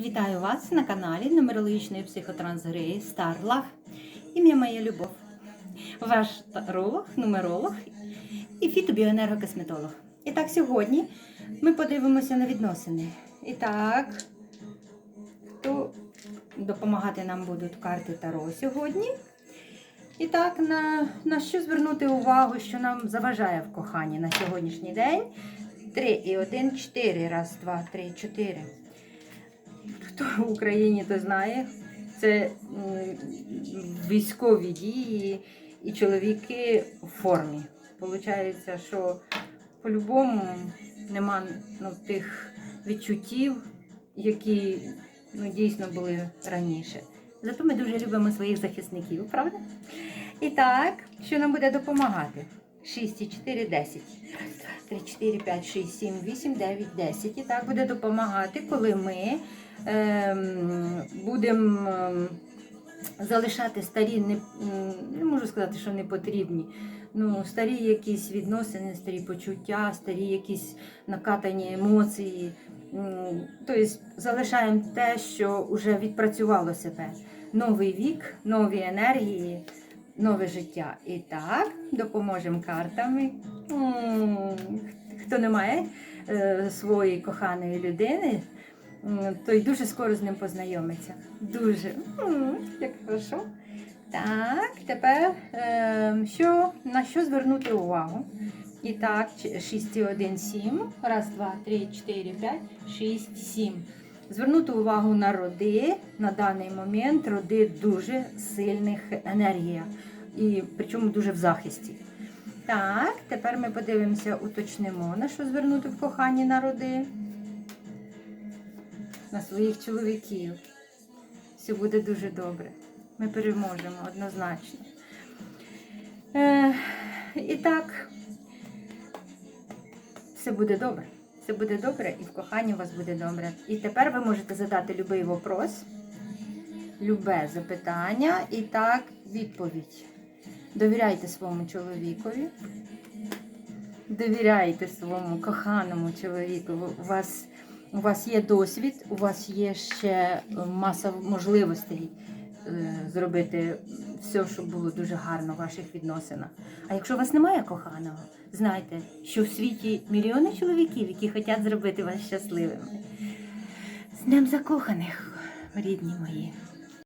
Вітаю вас на каналі нумерологічної психотрансгри Старлах. Ім'я моя Любов. Ваш таролог, нумеролог і фітобіоенергокосметолог. І так, сьогодні ми подивимося на відносини. І так, хто допомагати нам будуть карти Таро сьогодні. І так, на, на що звернути увагу, що нам заважає в коханні на сьогоднішній день? 3 і 1, 4. Раз, два, три, чотири. Хто в Україні то знає, це військові дії і чоловіки в формі. Получається, що по-любому нема ну, тих відчуттів, які ну, дійсно були раніше. Зато ми дуже любимо своїх захисників, правда? І так, що нам буде допомагати? 6 і 4, 10. Раз, два, три, 4, 5, 6, 7, 8, 9, 10. І так буде допомагати, коли ми ем, будемо ем, залишати старі, не, не можу сказати, що не потрібні. Ну, старі якісь відносини, старі почуття, старі якісь накатані емоції. Тобто залишаємо те, що вже відпрацювало себе. Новий вік, нові енергії, нове життя. І так, допоможемо картами. Хто не має е, своєї коханої людини, той дуже скоро з ним познайомиться. Дуже. Як хорошо. Так, тепер е, що, на що звернути увагу? І так, 6, 1, 7. Раз, два, три, 4, 5, 6, 7. Звернути увагу на роди. На даний момент роди дуже сильних енергія. І причому дуже в захисті. Так, тепер ми подивимося, уточнимо, на що звернути в коханні на роди. На своїх чоловіків. Все буде дуже добре. Ми переможемо однозначно. Е, і так, все буде добре. Все буде добре і в коханні у вас буде добре. І тепер ви можете задати будь-який вопрос, любе запитання і так відповідь. Довіряйте своєму чоловікові. Довіряйте своєму коханому чоловіку. У вас, у вас є досвід, у вас є ще е, маса можливостей е, зробити все, щоб було дуже гарно в ваших відносинах. А якщо у вас немає коханого, знайте, що в світі мільйони чоловіків, які хочуть зробити вас щасливими. З Днем закоханих, рідні мої.